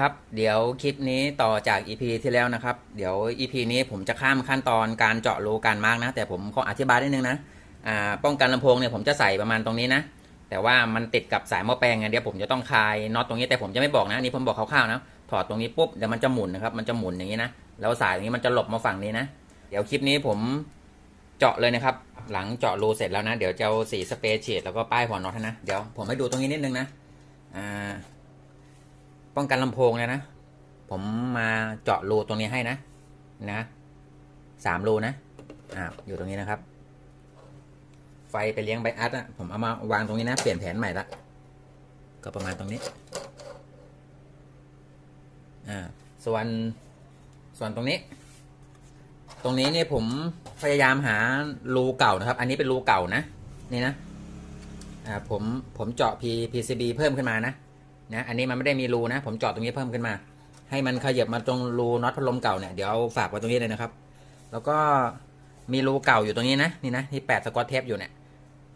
ครับเดี๋ยวคลิปนี้ต่อจาก EP ที่แล้วนะครับ เดี๋ยว EP นี้ผมจะข้ามขั้นตอนการเจาะรูการมาร์กนะ แต่ผมขออธิบายนิดนึงนะอ่าป้องกันลำโพงเนี่ยผมจะใส่ประมาณตรงนี้นะ แต่ว่ามันติดกับสายหม้อแปลงไงเดี๋ยวผมจะต้องคลายน็อตตรงนี้แต่ผมจะไม่บอกนะอันนี่ผมบอกคร่าวๆนะถอดตรงนี้ปุ๊บเดี๋ยวมันจะหมุนนะครับมันจะหมุนอย่างนี้นะแล้วสายอย่างนี้มันจะหลบมาฝั่งนี้นะ เดี๋ยวคลิปนี้ผมเจาะเลยนะครับ หลังเจาะรูเสร็จแล้วนะ เดี๋ยวจะเอาสีสเปรย์ฉีดแล้วก็ป้ายหัวน็อตนะเดี๋ยวผมให้ดูตรงนี้นิดนึงนะอ่า ป้องกันลำโพงเนี่ยนะ ผมมาเจาะรูตรงนี้ให้นะ นะสามรูนะอ่าอยู่ตรงนี้นะครับ ไฟไปเลี้ยงไบอัสอะผมเอามาวางตรงนี้นะ เปลี่ยนแผนใหม่ละก็ประมาณตรงนี้อ่าส่วนส่วนตรงนี้ ตรงนี้เนี่ยผมพยายามหารูเก่านะครับ อันนี้เป็นรูเก่านะ นี่นะอ่าผมผมเจาะ P PCB เพิ่มขึ้นมานะ นะอันนี้มันไม่ได้มีรูนะ ผมเจาะตรงนี้เพิ่มขึ้นมา ให้มันขยับมาตรงรูน็อตพัดลมเก่าเนี่ยเดี๋ยวเอาฝากไว้ตรงนี้เลยนะครับ แล้วก็มีรูเก่าอยู่ตรงนี้นะนี่นะที่แปดสกอตเทปอยู่เนี่ย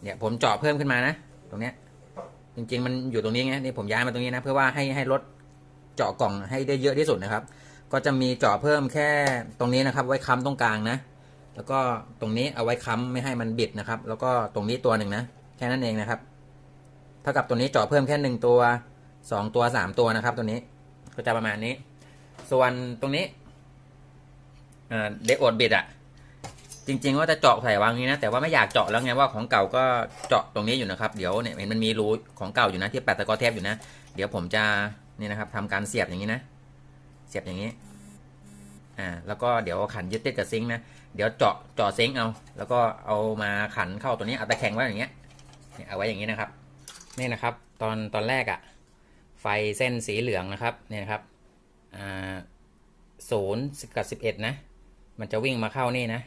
เนี่ยผมเจาะเพิ่มขึ้นมานะ ตรงเนี้ย จริง ๆ มันอยู่ตรงนี้ไงนี่ผมย้ายมาตรงนี้นะเพื่อว่าให้ให้รถเจาะกล่องให้ได้เยอะที่สุดนะครับ ก็จะมีเจาะเพิ่มแค่ตรงนี้นะครับ ไว้ค้ำตรงกลางนะ แล้วก็ตรงนี้เอาไว้ค้ำไม่ให้มันบิดนะครับ แล้วก็ตรงนี้ตัวหนึ่งนะแค่นั้นเองนะครับเท่ากับตัวนี้เจาะเพิ่มแค่หนึ่งตัว สองตัวสามตัวนะครับ ตัวนี้ก็จะประมาณนี้ ส่วนตรงนี้เดโอดบิดอะจริง ๆ ว่าจะเจาะใส่วางนี้นะแต่ว่าไม่อยากเจาะแล้วไงว่าของเก่าก็เจาะตรงนี้อยู่นะครับ เดี๋ยวเนี่ยเห็นมันมีรูของเก่าอยู่นะที่แปะตะกอเทปอยู่นะ เดี๋ยวผมจะนี่นะครับทำการเสียบอย่างนี้นะ เสียบอย่างนี้อ่าแล้วก็เดี๋ยวขันยึดติดกับซิงค์นะเดี๋ยวเจาะเจาะซิงค์เอา แล้วก็เอามาขันเข้าตัวนี้เอาตะแคงไว้อย่างเงี้ยเนี่ยเอาไว้อย่างนี้นะครับ นี่นะครับ ตอนตอนแรกอะ่ะ ไฟเส้นสีเหลืองนะครับเนี่ยครับศูนย์กับสิบเอ็ดนะ มันจะวิ่งมาเข้านี่นะ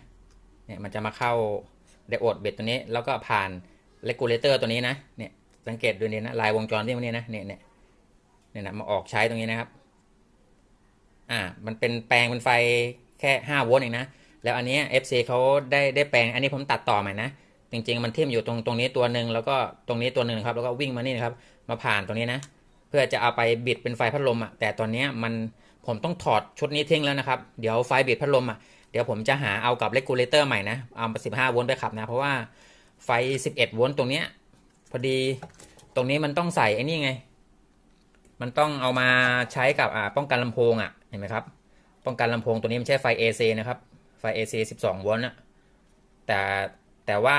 เนี่ยมันจะมาเข้าไดโอดเบ็ดตัวนี้แล้วก็ผ่านเลกูเลเตอร์ตัวนี้นะเนี่ยสังเกตดูนี่นะลายวงจรที่มันนี่นะเนี่ยเนี่ยเนี่ยนะมาออกใช้ตรงนี้นะครับอ่ามันเป็นแปลงเป็นไฟแค่5โวลต์เองนะแล้วอันนี้ FC เขาได้ได้แปลงอันนี้ผมตัดต่อใหม่นะจริงๆมันทิ่มอยู่ตรงตรงนี้ตัวหนึ่งแล้วก็ตรงนี้ตัวหนึ่งครับแล้วก็วิ่งมานี่นะครับมาผ่านตรงนี้นะ เพื่อจะเอาไปบิดเป็นไฟพัดลมอะแต่ตอนนี้มันผมต้องถอดชุดนี้ทิ้งแล้วนะครับเดี๋ยวไฟบิดพัดลมอะเดี๋ยวผมจะหาเอากับเลกูเลเตอร์ใหม่นะเอา15โวลต์ไปขับนะเพราะว่าไฟ 11โวลต์ตรงเนี้ยพอดีตรงนี้มันต้องใส่ไอ้นี่ไง มันต้องเอามาใช้กับอ่าป้องกันลำโพงอะเห็นไหมครับ ป้องกันลำโพงตัวนี้มันใช้ไฟ AC นะครับไฟ AC 12โวลต์นะแต่แต่ว่า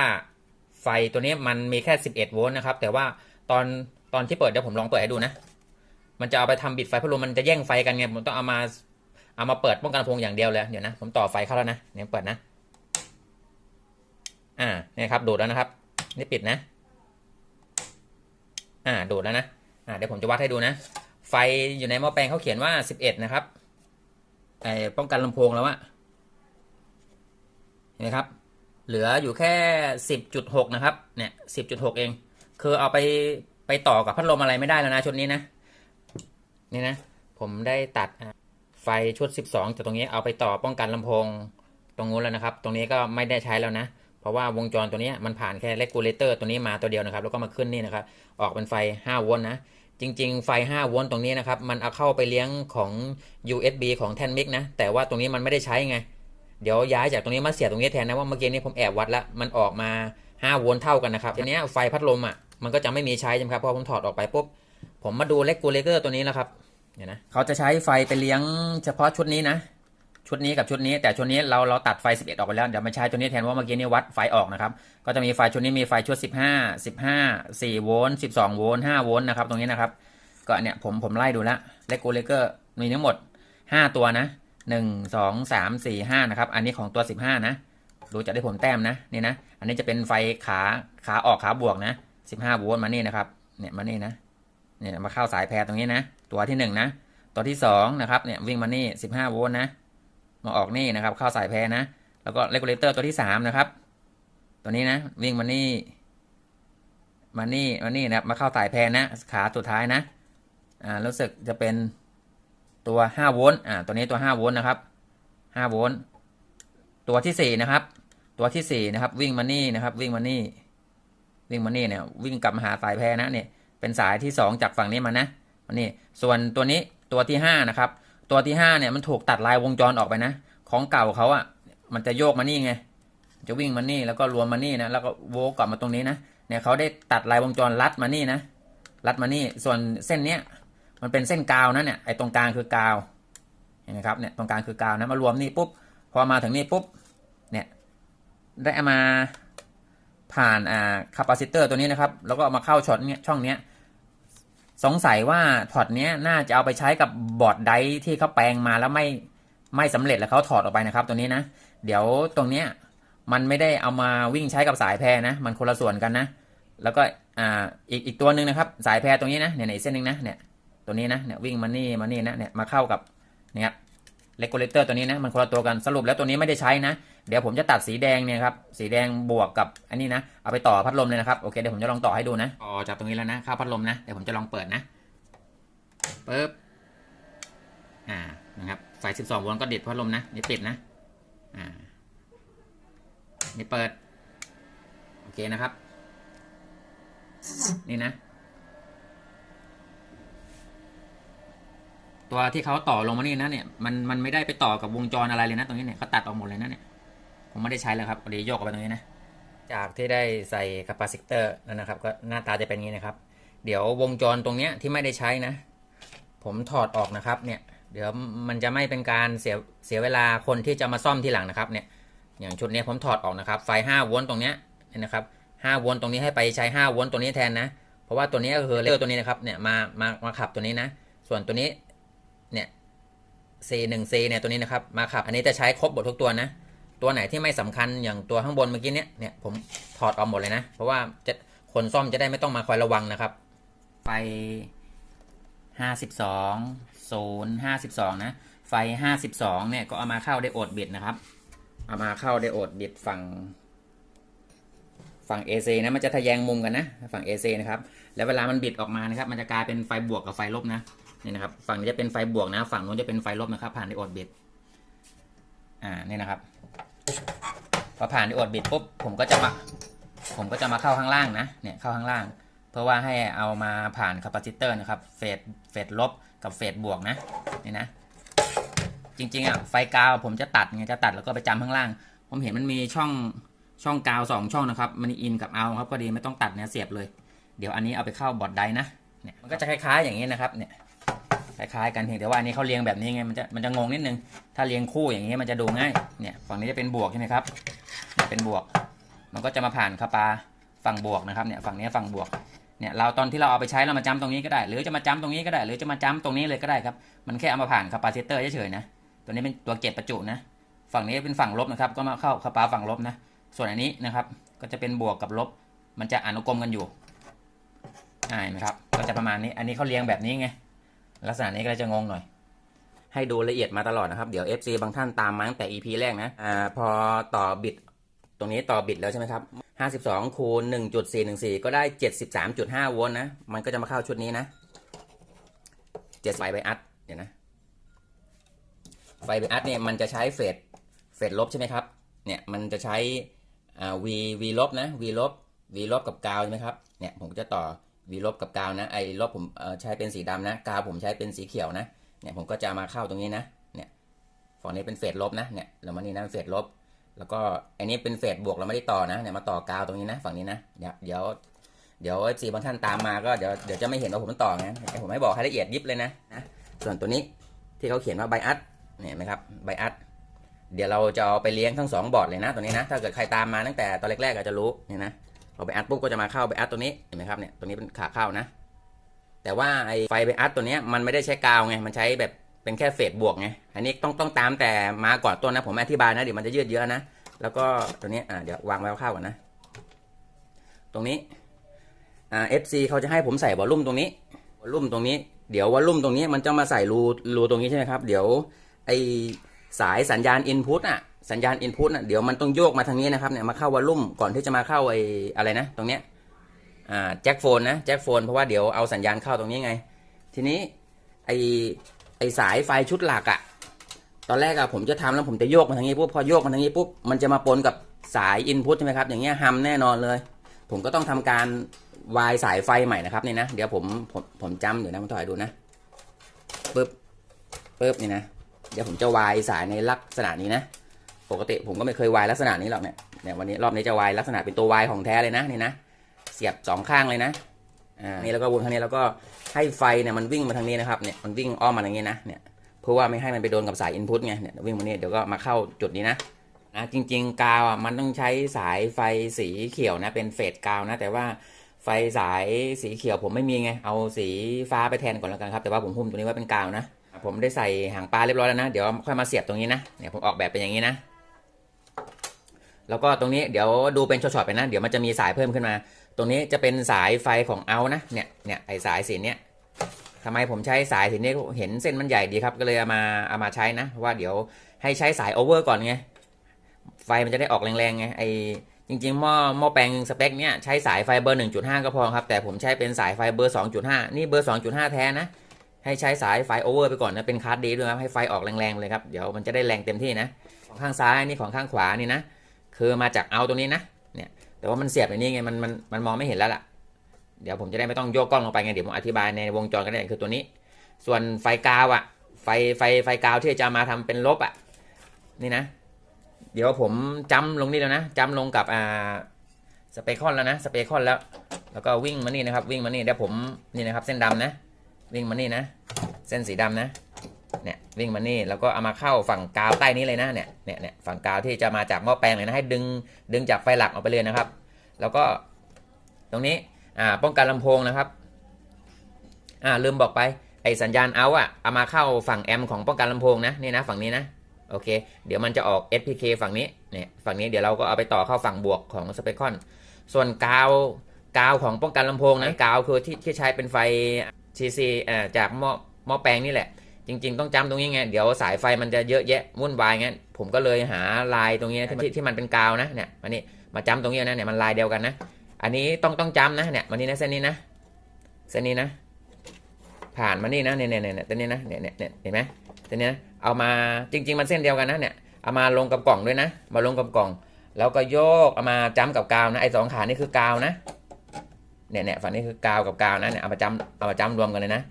ไฟตัวนี้มันมีแค่ 11โวลต์นะครับ แต่ว่าตอน ตอนที่เปิดเดี๋ยวผมลองเปิดให้ดูนะ มันจะเอาไปทำบิดไฟพัดลมมันจะแย่งไฟกันไงผมต้องเอามาเอามาเปิดป้องกันพงอย่างเดียวเลยเดี๋ยวนะ ผมต่อไฟเข้าแล้วนะเนี่ยเปิดนะ อ่าเนี่ยครับดูดแล้วนะครับ นี่ปิดนะ อ่าดูดแล้วนะอ่าเดี๋ยวผมจะวัดให้ดูนะ ไฟอยู่ในหม้อแปลงเขาเขียนว่า11นะครับไอ้ป้องกันลำโพงแล้วอะเห็นไหมครับ เหลืออยู่แค่10.6นะครับ เนี่ย10.6เอง คือเอาไป ไปต่อกับพัดลมอะไรไม่ได้แล้วนะชุดนี้นะนี่นะ ผมได้ตัดไฟชุด 12จากตรงนี้เอาไปต่อป้องกันลำโพงตรงนู้นแล้วนะครับ ตรงนี้ก็ไม่ได้ใช้แล้วนะ เพราะว่าวงจรตัวนี้มันผ่านแค่เลกูเลเตอร์ตัวนี้มาตัวเดียวนะครับ แล้วก็มาขึ้นนี่นะครับ ออกเป็นไฟ 5 โวลต์นะ จริง ๆ ไฟ 5 โวลต์ตรงนี้นะครับ มันเอาเข้าไปเลี้ยงของ USB ของแทนมิกนะ แต่ว่าตรงนี้มันไม่ได้ใช้ไง เดี๋ยวย้ายจากตรงนี้มาเสียบตรงนี้แทนนะว่าเมื่อกี้นี้ผมแอบวัดแล้ว มันออกมา 5 โวลต์เท่ากันนะครับทีนี้ไฟพัดลมอะ มันก็จะไม่มีใช้ใช่ไหมครับพอผมถอดออกไปปุ๊บผมมาดูเลกูเลเตอร์ตัวนี้แล้วครับเนี่ยนะเขาจะใช้ไฟไปเลี้ยงเฉพาะชุดนี้นะ ชุดนี้กับชุดนี้ แต่ชุดนี้เราเราตัดไฟ 11 ออกไปแล้วเดี๋ยวมาใช้ตัวนี้แทนว่าเมื่อกี้นี้วัดไฟออกนะครับ ก็จะมีไฟชุดนี้มีไฟชุด 15 15 4โวลต์12โวลต์5โวลต์นะครับตรงนี้นะครับ ก็เนี่ยผมผมไล่ดูแล้วเลกูเลเกอร์มีทั้งหมด 5 ตัวนะ 1 2 3 4 5นะครับอันนี้ของตัว 15 นะดูจากที่ผมแต้มนะนี่นะ อันนี้จะเป็นไฟขาขาออกขาบวกนะ 15โวลต์มานี่นะครับ เนี่ยมานี่นะ เนี่ยมาเข้าสายแพรตรงนี้นะ ตัวที่หนึ่งนะ ตัวที่สองนะครับ เนี่ยวิ่งมานี่สิบห้าโวลต์นะ มาออกนี่นะครับ เข้าสายแพรนะ แล้วก็เลกูเลเตอร์ตัวที่สามนะครับ ตัวนี้นะ วิ่งมานี่ มานี่ มานี่นะครับ มาเข้าสายแพรนะ ขาสุดท้ายนะ อ่า รู้สึกจะเป็นตัวห้าโวลต์ อ่า ตัวนี้ตัวห้าโวลต์นะครับห้าโวลต์ ตัวที่สี่นะครับ ตัวที่สี่นะครับ วิ่งมานี่นะครับ วิ่งมานี่ วิ่งมานี่เนี่ยวิ่งกลับมาหาสายแพรนะเนี่ยเป็นสายที่สองจากฝั่งนี้มานะมานี่ส่วนตัวนี้ตัวที่ห้านะครับตัวที่ห้าเนี่ยมันถูกตัดลายวงจรออกไปนะ ของเก่าเขาอะ่ะมันจะโยกมานี่ไงจะวิ่งมานี่แล้วก็รวมมานี่นะแล้วก็โวกกลับมาตรงนี้นะเนี่ยเขาได้ตัดลายวงจรลัดมานี่นะลัดมานี่ส่วนเส้นเนี้ยมันเป็นเส้นกาวนะเนี่ยไอ้ตรงกลางคือกาวเห็นไหมครับเนี่ยตรงกลางคือกาวนะมารวมนี่ปุ๊บพอมาถึงนี่ปุ๊บเนี่ยได้มา ผ่านอ่าคาปาซิเตอร์ตัวนี้นะครับ แล้วก็เอามาเข้าช็อตเนี้ยช่องเนี้ยสงสัยว่าช็อตเนี้ยน่าจะเอาไปใช้กับบอร์ดไดที่เขาแปลงมาแล้วไม่ไม่สำเร็จแล้วเขาถอดออกไปนะครับ ตัวนี้นะ เดี๋ยวตรงเนี้ยมันไม่ได้เอามาวิ่งใช้กับสายแพรนะ มันคนละส่วนกันนะ แล้วก็อ่าอีกอีกตัวหนึ่งนะครับ สายแพรตรงนี้นะเนี่ยเนี่ยอีกเส้นหนึ่งนะเนี่ยตัวนี้นะเนี่ยวิ่งมานี่มานี่นะเนี่ยมาเข้ากับเนี่ย เลกูเลเตอร์ตัวนี้นะมันคนละตัวกันสรุปแล้วตัวนี้ไม่ได้ใช้นะ เดี๋ยวผมจะตัดสีแดงเนี่ยครับสีแดงบวกกับอันนี้นะเอาไปต่อพัดลมเลยนะครับโอเคเดี๋ยวผมจะลองต่อให้ดูนะต่อจากตรงนี้แล้วนะเข้าพัดลมนะเดี๋ยวผมจะลองเปิดนะปึ๊บอ่านะครับไฟ12 โวลต์ก็ดิดพัดลมนะนี่ปิดนะอ่านี่เปิดโอเคนะครับ นี่นะ ตัวที่เขาต่อลงมานี่นะเนี่ยมันมันไม่ได้ไปต่อกับวงจรอะไรเลยนะตรงนี้เนี่ยเขาตัดออกหมดเลยนะเนี่ยผมไม่ได้ใช้แล้วครับเดี๋ยวโยกออกไปตรงนี้นะจากที่ได้ใส่คาปาซิเตอร์นั่นนะครับ ก็หน้าตาจะเป็นอย่างนี้นะครับ เดี๋ยววงจรตรงเนี้ยที่ไม่ได้ใช้นะ ผมถอดออกนะครับเนี่ยเดี๋ยวมันจะไม่เป็นการเสียเสียเวลาคนที่จะมาซ่อมทีหลังนะครับเนี่ยอย่างชุดนี้ผมถอดออกนะครับไฟ5โวลต์ตรงเนี้ยนี่นะครับ5โวลต์ตรงนี้ให้ไปใช้5โวลต์ตัวนี้แทนนะ เพราะว่าตัวนี้ก็คือเลเตอร์ตัวนี้นะครับเนี่ยมามามาขับตัวนี้นะ ส่วนตัวนี้ เนี่ย C1C เนี่ยตัวนี้นะครับมาขับ อันนี้จะใช้ครบหมดทุกตัวนะ ตัวไหนที่ไม่สำคัญอย่างตัวข้างบนเมื่อกี้เนี้ยเนี่ยผมถอดออกหมดเลยนะ เพราะว่าจะคนซ่อมจะได้ไม่ต้องมาคอยระวังนะครับ ไฟ 52 0 52 นะ ไฟ 52 เนี่ยก็เอามาเข้าไดโอดบิดนะครับ เอามาเข้าไดโอดบิดฝั่งฝั่ง AC นะมันจะทะแยงมุมกันนะ ฝั่ง AC นะครับ แล้วเวลามันบิดออกมานะครับ มันจะกลายเป็นไฟบวกกับไฟลบนะ นี่นะครับ ฝั่งนี้จะเป็นไฟบวกนะ ฝั่งนู้นจะเป็นไฟลบนะครับ ผ่านไดโอดบิดอ่านี่นะครับพอผ่านไดโอดบิดปุ๊บผมก็จะมาผมก็จะมาเข้าข้างล่างนะเนี่ยเข้าข้างล่าง เพื่อว่าให้เอามาผ่านคาปาซิเตอร์นะครับเฟสเฟสลบกับเฟสบวกนะนี่นะ จริงๆอะไฟกาวผมจะตัดไงจะตัดแล้วก็ไปจำข้างล่าง ผมเห็นมันมีช่องช่องกาวสองช่องนะครับ มันอินกับเอาครับก็ดีไม่ต้องตัดเนี่ยเสียบเลย เดี๋ยวอันนี้เอาไปเข้าบอร์ดไดนะเนี่ยมันก็จะคล้ายๆอย่างนี้นะครับเนี่ย คล้ายๆกันเพียงแต่ว่าอันนี้เขาเรียงแบบนี้ไงมันจะมันจะงงนิดนึง ถ้าเรียงคู่อย่างนี้มันจะดูง่ายเนี่ยฝั่งนี้จะเป็นบวกใช่ไหมครับเป็นบวก มันก็จะมาผ่านคาปาฝั่งบวกนะครับเนี่ยฝั่งนี้ฝั่งบวกเนี่ยเราตอนที่เราเอาไปใช้เรามาจำตรงนี้ก็ได้ หรือจะมาจำตรงนี้ก็ได้ หรือจะมาจำตรงนี้เลยก็ได้ครับมันแค่เอามาผ่านคาปาซิเตอร์เฉยๆนะตัวนี้เป็นตัวเก็บประจุนะ ฝั่งนี้เป็นฝั่งลบนะครับก็มาเข้าคาปาฝั่งลบนะ ส่วนอันนี้นะครับก็จะเป็นบวกกับลบ มันจะอนุกรมกันอยู่อ่าเห็นไหมครับก็จะประมาณนี้อันนี้เขาเรียงแบบนี้ไง ลักษณะนี้ก็จะงงหน่อย ให้ดูละเอียดมาตลอดนะครับ เดี๋ยว FC บางท่านตามมาตั้งแต่ EP แรกนะอ่าพอต่อบิดตรงนี้ต่อบิดแล้วใช่ไหมครับ 52คูณ1.414 ก็ได้ 73.5 โวลต์นะ มันก็จะมาเข้าชุดนี้นะ7ไฟไบอัดเดี๋ยวนะ ไฟไบอัดเนี่ยมันจะใช้เฟสเฟสลบใช่ไหมครับ เนี่ยมันจะใช้อ่า V V ลบนะ V ลบ V ลบกับกาวใช่ไหมครับ เนี่ยผมจะต่อ V ลบกับกาวนะไอ้ลบผมใช้เป็นสีดำนะกาวผมใช้เป็นสีเขียวนะเนี่ยผมก็จะมาเข้าตรงนี้นะเนี่ยฝั่งนี้เป็นเฟสลบนะเนี่ยเรามานี่นะเป็นเฟสลบ แล้วก็อันนี้เป็นเฟสบวกเราไม่ได้ต่อนะเนี่ยมาต่อกาวตรงนี้นะฝั่งนี้นะเดี๋ยวเดี๋ยวเดี๋ยวซีบางท่านตามมาก็เดี๋ยวเดี๋ยวจะไม่เห็นว่าผมต่อไงผมให้บอกให้ละเอียดยิบเลยนะนะส่วนตัวนี้ที่เขาเขียนว่าไบอัดเนี่ยเห็นไหมครับไบอัดเดี๋ยวเราจะเอาไปเลี้ยงทั้งสองบอร์ดเลยนะตัวนี้นะถ้าเกิดใครตามมาตั้งแต่ตอนแรกๆก็จะรู้เนี่ยนะ พอไปอัดปุ๊บก็จะมาเข้าไปอัดตัวนี้เห็นไหมครับเนี่ยตัวนี้เป็นขาเข้านะ แต่ว่าไอ้ไฟไปอัดตัวนี้มันไม่ได้ใช้กาวไงมันใช้แบบเป็นแค่เฟสบวกไงอันนี้ต้องต้องตามแต่มาก่อนต้นนะผมอธิบายนะเดี๋ยวมันจะยืดเยอะนะแล้วก็ตัวนี้อ่าเดี๋ยววางไว้เข้าก่อนนะ ตรงนี้อ่า FC เขาจะให้ผมใส่วอลลุ่มตรงนี้วอลลุ่มตรงนี้เดี๋ยววอลลุ่มตรงนี้มันจะมาใส่รูรูตรงนี้ใช่ไหมครับ เดี๋ยวไอสายสัญญาณอินพุตอะ สัญญาณอินพุตอะเดี๋ยวมันต้องโยกมาทางนี้นะครับเนี่ยมาเข้าวอลลุ่มก่อนที่จะมาเข้าไอ้อะไรนะ ตรงเนี้ยอ่าแจ็คโฟนนะแจ็คโฟนเพราะว่าเดี๋ยวเอาสัญญาณเข้าตรงนี้ไง ทีนี้ไอไอสายไฟชุดหลักอะตอนแรกอะผมจะทำแล้วผมจะโยกมาทางนี้ปุ๊บพอโยกมาทางนี้ปุ๊บมันจะมาปนกับสายอินพุตใช่ไหมครับอย่างเงี้ยฮัมแน่นอนเลย ผมก็ต้องทำการวายสายไฟใหม่นะครับนี่นะเดี๋ยวผมผมผมจำเดี๋ยวนะผมถ่ายดูนะปึ๊บปึ๊บนี่นะเดี๋ยวผมจะวายสายในลักษณะนี้นะ ปกติผมก็ไม่เคยวายลักษณะนี้หรอกเนี่ยเนี่ยวันนี้รอบนี้จะวายลักษณะเป็นตัววายของแท้เลยนะนี่นะเสียบสองข้างเลยนะอ่านี่แล้วก็วนทางนี้แล้วก็ให้ไฟเนี่ยมันวิ่งมาทางนี้นะครับเนี่ยมันวิ่งอ้อมมาทางนี้นะเนี่ยเพื่อว่าไม่ให้มันไปโดนกับสายอินพุตไงเนี่ยวิ่งมาเนี่ยเดี๋ยวก็มาเข้าจุดนี้นะนะจริง ๆ กาวอะมันต้องใช้สายไฟสีเขียวนะเป็นเฟดกาวนะ แต่ว่าไฟสายสีเขียวผมไม่มีไงเอาสีฟ้าไปแทนก่อนแล้วกันครับแต่ว่าผมหุ้มตัวนี้ไว้เป็นกาวนะ ผมได้ใส่หางปลาเรียบร้อยแล้วนะ เดี๋ยวค่อยมาเสียบตรงนี้นะเนี่ยผมออกแบบเป็นอย่างนี้นะ แล้วก็ตรงนี้เดี๋ยวดูเป็นช็อตๆไปนะ เดี๋ยวมันจะมีสายเพิ่มขึ้นมา ตรงนี้จะเป็นสายไฟของเอานะเนี่ยเนี่ยไอสายสีเนี้ยทำไมผมใช้สายสีนี้เห็นเส้นมันใหญ่ดีครับก็เลยเอามาเอามาใช้นะว่าเดี๋ยวให้ใช้สายโอเวอร์ก่อนไงไฟมันจะได้ออกแรงๆไงไอจริงๆหม้อหม้อแปลงสเปคเนี้ยใช้สายไฟเบอร์ 1.5 ก็พอครับ แต่ผมใช้เป็นสายไฟเบอร์ 2.5 นี่เบอร์ 2.5 แท้นะ ให้ใช้สายไฟโอเวอร์ไปก่อนนะเป็นคาร์ดดีด้วยครับให้ไฟออกแรงๆเลยครับ เดี๋ยวมันจะได้แรงเต็มที่นะ ของข้างซ้ายนี่ของข้างขวานี่นะ คือมาจากเอาตรงนี้นะเนี่ยแต่ว่ามันเสียบอย่างนี้ไงมันมันมันมองไม่เห็นแล้วล่ะ เดี๋ยวผมจะได้ไม่ต้องโยกกล้องลงไปไงเดี๋ยวผมอธิบายในวงจรก็ได้คือตัวนี้ ส่วนไฟกาวอะไฟไฟไฟกาวที่จะมาทำเป็นลบอะนี่นะ เดี๋ยวผมจำลงนี่แล้วนะจำลงกับอ่าสเปคอนแล้วนะสเปคอนแล้ว แล้วก็วิ่งมานี่นะครับ วิ่งมานี่เดี๋ยวผมนี่นะครับ เส้นดำนะ วิ่งมานี่นะ เส้นสีดำนะ เนี่ยวิ่งมานี่แล้วก็เอามาเข้าฝั่งกาวใต้นี้เลยนะเนี่ยเนี่ยเนี่ยฝั่งกาวที่จะมาจากหม้อแปลงเลยนะให้ดึงดึงจากไฟหลักออกไปเลยนะครับ แล้วก็ตรงนี้อ่าป้องกันลำโพงนะครับอ่าลืมบอกไปไอสัญญาณเอาอะเอามาเข้าฝั่งแอมของป้องกันลำโพงนะนี่นะฝั่งนี้นะโอเค เดี๋ยวมันจะออก SPK ฝั่งนี้เนี่ยฝั่งนี้เดี๋ยวเราก็เอาไปต่อเข้าฝั่งบวกของสเปคอนส่วนกาวกาวของป้องกันลำโพงนะกาวคือที่ที่ใช้เป็นไฟ CC อ่าจากหม้อหม้อแปลงนี่แหละ จริง ๆ ต้องจำตรงนี้ไง เดี๋ยวสายไฟมันจะเยอะแยะวุ่นวายงั้น ผมก็เลยหาลายตรงนี้นะที่ที่มันเป็นกาวนะเนี่ยมานี่มาจำตรงนี้นะเนี่ยมันลายเดียวกันนะ อันนี้ต้องต้องจำนะเนี่ยมานี่นะเส้นนี้นะเส้นนี้นะ ผ่านมานี่นะเนี่ยเนี่ยเนี่ยเส้นนี้นะเนี่ยเนี่ยเนี่ยเห็นไหมเส้นนี้นะเอามาจริง ๆ มันเส้นเดียวกันนะเนี่ยเอามาลงกับกล่องด้วยนะ มาลงกับกล่อง แล้วก็โยกเอามาจำกับกาวนะไอ้สองขานี่คือกาวนะเนี่ยเนี่ยฝั่งนี้คือกาวกับกาวนะเนี่ยเอามาจำเอามาจำรวมกันเลยนะ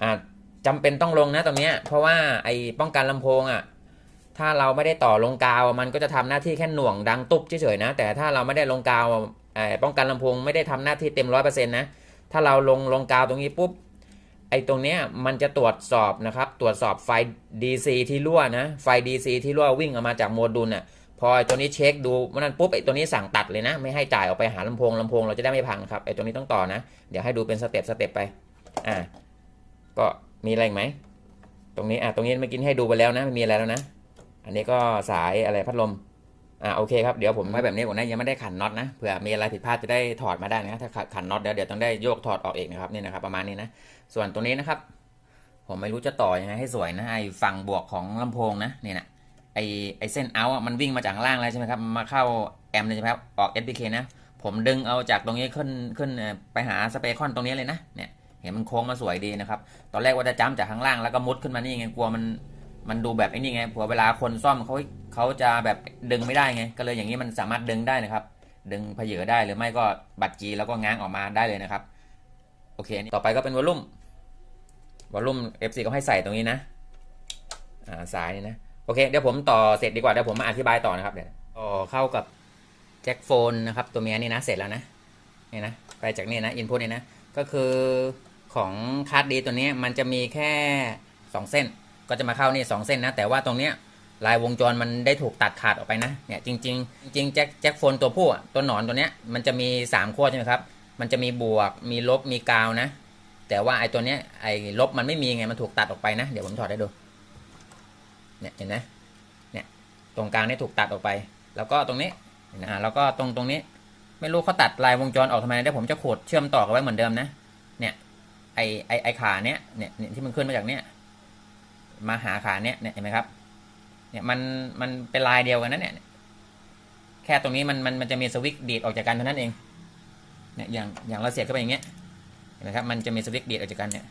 อ่า จำเป็นต้องลงนะตรงเนี้ยเพราะว่าไอ้ป้องกันลำโพงอะถ้าเราไม่ได้ต่อลงกาวมันก็จะทำหน้าที่แค่หน่วงดังตุ๊บเฉยๆนะ แต่ถ้าเราไม่ได้ลงกาวไอ้ป้องกันลำโพงไม่ได้ทำหน้าที่เต็มร้อยเปอร์เซ็นต์นะถ้าเราลงลงกาวตรงนี้ปุ๊บไอ้ตรงเนี้ยมันจะตรวจสอบนะครับ ตรวจสอบไฟ DC ที่รั่วนะไฟ DC ที่รั่ววิ่งออกมาจากโมดูลน่ะพอไอ้ตัวนี้เช็คดูวันนั้นปุ๊บไอ้ตัวนี้สั่งตัดเลยนะ ไม่ให้จ่ายออกไปหาลำโพงลำโพงเราจะได้ไม่พังครับไอ้ตัวนี้ต้องต่อนะ เดี๋ยวให้ดูเป็นสเต็ปสเต็ปไปอ่าก็ มีอะไรอีกไหม ตรงนี้อะตรงนี้เมื่อกี้ให้ดูไปแล้วนะไม่มีอะไรแล้วนะ อันนี้ก็สายอะไรพัดลมอ่าโอเคครับเดี๋ยวผมไว้แบบนี้ก่อนนะยังไม่ได้ขันน็อตนะเผื่อมีอะไรผิดพลาดจะได้ถอดมาได้นะถ้าขันน็อตเดี๋ยวเดี๋ยวต้องได้โยกถอดออกเองนะครับนี่นะครับประมาณนี้นะ ส่วนตัวนี้นะครับ ผมไม่รู้จะต่อยังไงให้สวยนะไอ้ฝั่งบวกของลำโพงนะนี่นะไอ้ไอ้เส้นเอาอะมันวิ่งมาจากล่างแล้วใช่ไหมครับมาเข้าแอมเลยใช่ไหมครับออก SPK นะ ผมดึงเอาจากตรงนี้ขึ้นขึ้นไปหาสเปคอนตรงนี้เลยนะเนี่ย เห็นมันโค้งมาสวยดีนะครับ ตอนแรกว่าจะจ้ำจากข้างล่างแล้วก็มุดขึ้นมานี่ไงกลัวมันมันดูแบบไอ้นี่ไงเผื่อเวลาคนซ่อมเขาเขาจะแบบดึงไม่ได้ไง ก็เลยอย่างนี้มันสามารถดึงได้นะครับ ดึงเพเยอได้หรือไม่ก็บัตรจีแล้วก็ง้างออกมาได้เลยนะครับ โอเคต่อไปก็เป็นวอลลุ่มวอลลุ่ม FC ก็ให้ใส่ตรงนี้นะ อ่าสายนี่นะ โอเค เดี๋ยวผมต่อเสร็จดีกว่า เดี๋ยวผมมาอธิบายต่อนะครับ เดี๋ยวต่อเข้ากับแจ็คโฟนนะครับ ตัวเมียนี่นะ เสร็จแล้วนะ นี่นะ ไปจากนี่นะ อินพุตนี่นะ ก็คือ ของคาร์ดดีตัวนี้มันจะมีแค่ 2 เส้น ก็จะมาเข้านี่สเส้นนะ แต่ว่าตรงเนี้ยลายวงจรมันได้ถูกตัดขาดออกไปนะเนี่ยจริงๆจริงแจ็คแจ็คโฟนตัวผู้ตัวหนอนตัวเนี้ยมันจะมี 3 ขั้วใช่ไหมครับ มันจะมีบวกมีลบมีกาวนะ แต่ว่าไอ้ตัวเนี้ยไอ้ลบมันไม่มีไงมันถูกตัดออกไปนะ เดี๋ยวผมถอดให้ดูเนี่ยเห็นไหมเนี่ยตรงกลางนี่ถูกตัดออกไป แล้วก็ตรงนี้นะแล้วก็ตรงตรงนี้ ไม่รู้เขาตัดลายวงจรออกทำไมเดี๋ยวผมจะขูดเชื่อมต่อกันไว้เหมือนเดิมนะ ไอไอไอขาเนี้ยเนี่ยที่มันขึ้นมาจากเนี้ยมาหาขาเนี้ยเนี่ยเห็นไหมครับ เนี่ยมันมันเป็นลายเดียวกันนะเนี่ยแค่ตรงนี้มันมันมันจะมีสวิตช์ดีดออกจากกันเท่านั้นเองเนี่ยอย่างอย่างเราเสียบเข้าไปอย่างเงี้ยเห็นไหมครับมันจะมีสวิตช์ดีดออกจากกันเนี่ย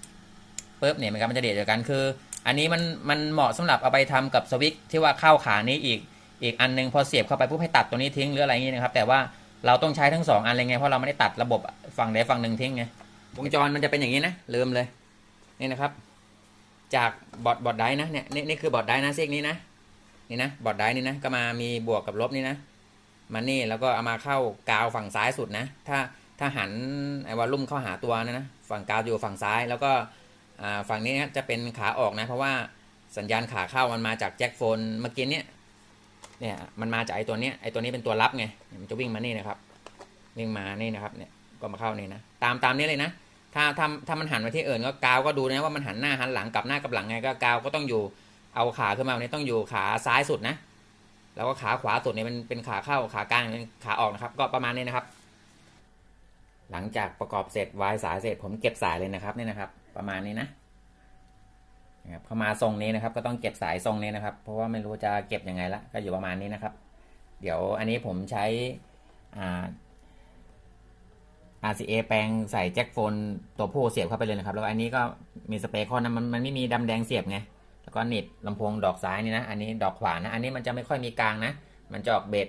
ปุ๊บเนี่ยเห็นไหมครับมันจะเดีดออกจากกันคือ อันนี้มันมันเหมาะสำหรับเอาไปทำกับสวิตช์ที่ว่าเข้าขานี้อีกอีกอันนึงพอเสียบเข้าไปปุ๊บให้ตัดตัวนี้ทิ้งหรืออะไรอย่างงี้ยนะครับ แต่ว่าเราต้องใช้ทั้งสองอันเลยไงเพราะเราไม่ได้ตัดระบบฝั่งใดฝั่งหนึ่งทิ้งไง วงจรมันจะเป็นอย่างนี้นะลืมเลยนี่นะครับ จากบอร์ดบอร์ดไดนะเนี่ยนี่นี่คือบอร์ดไดนะเซกนี้นะนี่นะบอร์ดไดนี่นะก็มามีบวกกับลบนี่นะมานี่แล้วก็เอามาเข้ากาวฝั่งซ้ายสุดนะ ถ้าถ้าหันไอ้วอลลุ่มเข้าหาตัวนะนะฝั่งกาวอยู่ฝั่งซ้ายแล้วก็ฝั่งนี้นะจะเป็นขาออกนะ เพราะว่าสัญญาณขาเข้ามันมาจากแจ็คโฟนเมื่อกี้เนี่ยเนี่ยมันมาจากไอ้ตัวเนี้ยไอ้ตัวนี้เป็นตัวรับไงมันจะวิ่งมานี่นะครับวิ่งมานี่นะครับเนี่ย ก็มาเข้านี่นะตามตามนี้เลยนะ ถ้าถ้าถ้ามันหันมาที่อื่นก็กาวก็ดูนะว่ามันหันหน้าหันหลังกลับหน้ากลับหลังไงก็กาวก็ต้องอยู่เอาขาขึ้นมาเนี่ยต้องอยู่ขาซ้ายสุดนะ แล้วก็ขาขวาสุดเนี่ยเป็นเป็นขาเข้าขากลางเป็นขาออกนะครับ ก็ประมาณนี้นะครับ หลังจากประกอบเสร็จวายสายเสร็จผมเก็บสายเลยนะครับนี่นะครับ ประมาณนี้นะนะครับเข้ามาทรงนี้นะครับ ก็ต้องเก็บสายทรงนี้นะครับ เพราะว่าไม่รู้จะเก็บยังไงละก็อยู่ประมาณนี้นะครับ เดี๋ยวอันนี้ผมใช้อ่า RCA แปลงใส่แจ็คโฟนตัวผู้เสียบเข้าไปเลยนะครับ แล้วอันนี้ก็มีสเปรย์คอนะมันมันไม่มีดำแดงเสียบไง แล้วก็หนีบลำโพงดอกซ้ายนี่นะ อันนี้ดอกขวานะ อันนี้มันจะไม่ค่อยมีกลางนะ มันจะออกเบส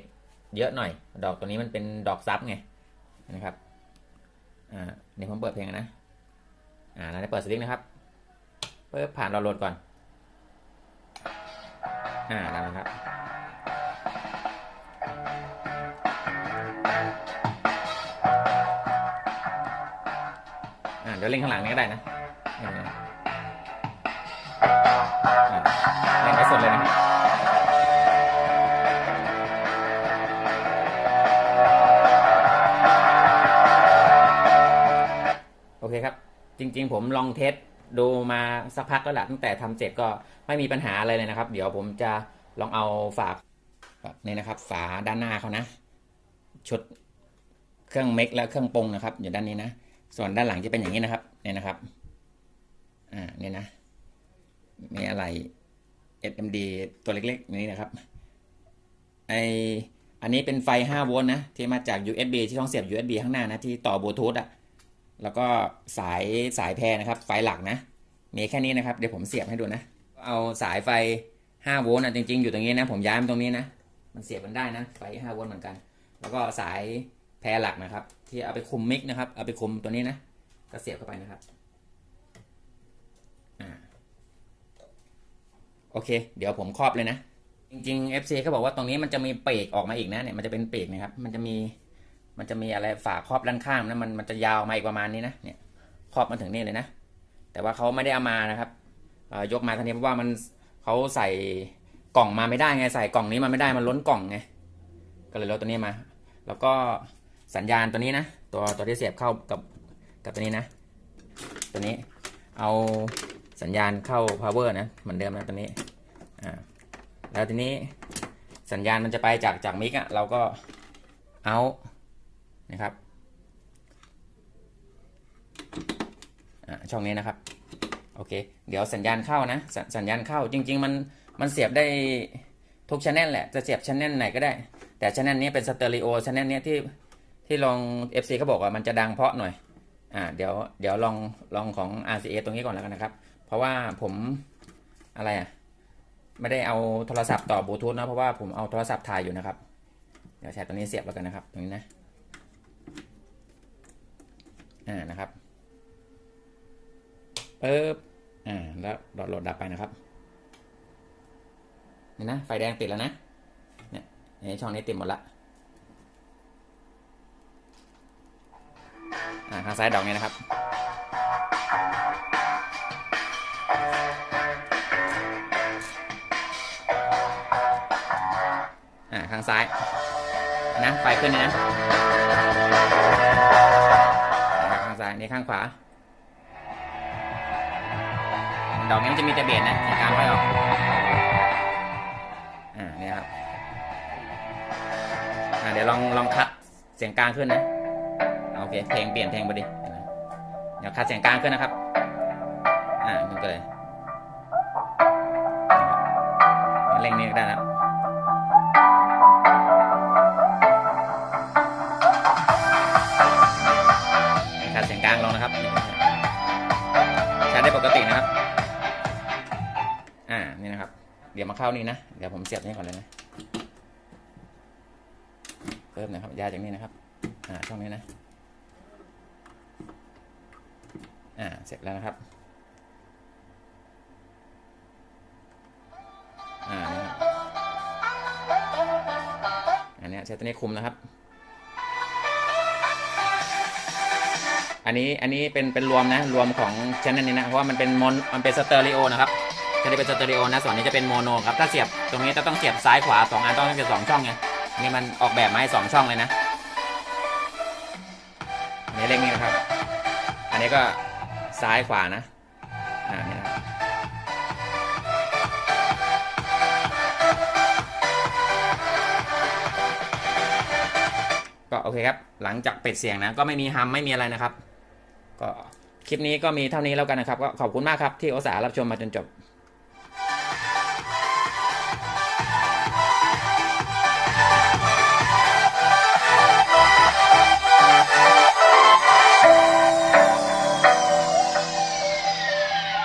เยอะหน่อย ดอกตัวนี้มันเป็นดอกซับไงนะครับ อ่าเดี๋ยวผมเปิดเพลงนะ อ่าแล้วเปิดสวิตช์นะครับ เปิดผ่านเราโหลดก่อน อ่าแล้วนะครับ ดี๋ยวเล่นข้างหลังนี้ก็ได้นะเล่นไปสดเลยนะครับโอเคครับ จริง ๆ ผมลองเทสดูมาสักพักแล้วแหละตั้งแต่ทำเสร็จก็ไม่มีปัญหาอะไรเลยนะครับ เดี๋ยวผมจะลองเอาฝาแบบนี่นะครับ ฝาด้านหน้าเขานะ ชุดเครื่องเมกและเครื่องปรุงนะครับ อยู่ด้านนี้นะ ส่วนด้านหลังจะเป็นอย่างนี้นะครับเนี่ยนะครับอ่าเนี่ยนะมีอะไร SMD ตัวเล็กๆนี้นะครับไออันนี้เป็นไฟ 5 โวลต์นะ ที่มาจาก USB ที่ต้องเสียบ USB ข้างหน้านะ ที่ต่อบลูทูธอะแล้วก็สายสายแพรนะครับ ไฟหลักนะ มีแค่นี้นะครับ เดี๋ยวผมเสียบให้ดูนะ เอาสายไฟ 5 โวลต์นะจริง ๆ อยู่ตรงนี้นะ ผมย้ายมาตรงนี้นะ มันเสียบมันได้นะ ไฟ 5 โวลต์เหมือนกัน แล้วก็สาย แพรหลักนะครับ ที่เอาไปคุมมิกนะครับ เอาไปคุมตัวนี้นะก็เสียบเข้าไปนะครับโอเค เดี๋ยวผมครอบเลยนะ จริงๆ FC เขาบอกว่าตรงนี้มันจะมีเปีกออกมาอีกนะเนี่ยมันจะเป็นเปีกนะครับ มันจะมีมันจะมีอะไรฝาครอบด้านข้างนะมันมันจะยาวมาอีกประมาณนี้นะเนี่ยครอบมาถึงนี่เลยนะ แต่ว่าเขาไม่ได้เอามานะครับยกมาทันทีเพราะว่ามันเขาใส่กล่องมาไม่ได้ไงใส่กล่องนี้มาไม่ได้มันล้นกล่องไงก็เลยลดตัวนี้มา แล้วก็ สัญญาณตัวนี้นะ ตัวตัวที่เสียบเข้ากับกับตัวนี้นะ ตัวนี้เอาสัญญาณเข้า power นะเหมือนเดิมนะตัวนี้อ่าแล้วทีนี้สัญญาณมันจะไปจากจากมิกอะเราก็เอานะครับอ่าช่องนี้นะครับโอเค เดี๋ยวสัญญาณเข้านะสสัญญาณเข้าจริง ๆ มันมันเสียบได้ทุกชแนลแหละจะเสียบชแนลไหนก็ได้ แต่ชแนลนี้เป็นสเตอริโอชแนลนี้ที่ ที่ลอง FC เขาบอกว่ามันจะดังเพราะหน่อย อ่า เดี๋ยว เดี๋ยวลอง ลองของ RCA ตรงนี้ก่อนแล้วกันนะครับ เพราะว่าผมอะไรอะ ไม่ได้เอาโทรศัพท์ต่อบลูทูธนะ เพราะว่าผมเอาโทรศัพท์ถ่ายอยู่นะครับ เดี๋ยวใช้ตัวนี้เสียบแล้วกันนะครับ ตรงนี้นะ อ่า นะครับปึ๊บอ่า แล้วหลอดโหลดดับไปนะครับนี่นะ ไฟแดงติดแล้วนะ เนี่ย ในช่องนี้ติดหมดละ อ่าทางซ้ายดอกนี้นะครับอ่าข้างซ้ายนะไฟขึ้นนี่นะอ่าข้างซ้ายนี่ข้างขวาดอกนี้มันจะมีแต่เบสนะในการไฟออกอ่านี่ครับอ่าเดี๋ยวลองลองคัดเสียงกลางขึ้นนะ เคเพลงเปลี่ยนเพลงพอดีเดี๋ยวคัดเสียงกลางขึ้นนะครับ อ่าขึ้นเลยเร่งนี้ก็ได้ครับคัดเสียงกลางลงนะครับ ใช้ได้ปกตินะครับ อ่า นี่นะครับ เดี๋ยวมาเข้านี่นะ เดี๋ยวผมเสียบนี่ก่อนเลยนะ เพิ่มนะครับยาจากนี้นะครับ อ่า ช่องนี้นะ อ่า เสร็จแล้วนะครับ อ่าอันเนี้ยใช้ตัวนี้คุมนะครับ อันนี้ อันนี้เป็น เป็นรวมนะ รวมของชแนนี้นะ เพราะว่ามันเป็นมอนมันเป็นสเตอริโอนะครับจะได้เป็นสเตอริโอนะ ส่วนนี้จะเป็นโมโนครับ ถ้าเสียบตรงนี้จะต้องเสียบซ้ายขวาสองอันต้องเป็นสองช่องไงนนี่มันออกแบบมาให้สองช่องเลยนะ อันนี้เล่งนี่นะครับ อันนี้ก็ ซ้ายขวานะอ่านี่ครับก็โอเคครับ หลังจากเป็ดเสียงนะ ก็ไม่มีฮัมไม่มีอะไรนะครับ ก็คลิปนี้ก็มีเท่านี้แล้วกันนะครับ ก็ขอบคุณมากครับที่อุตส่าห์รับชมมาจนจบ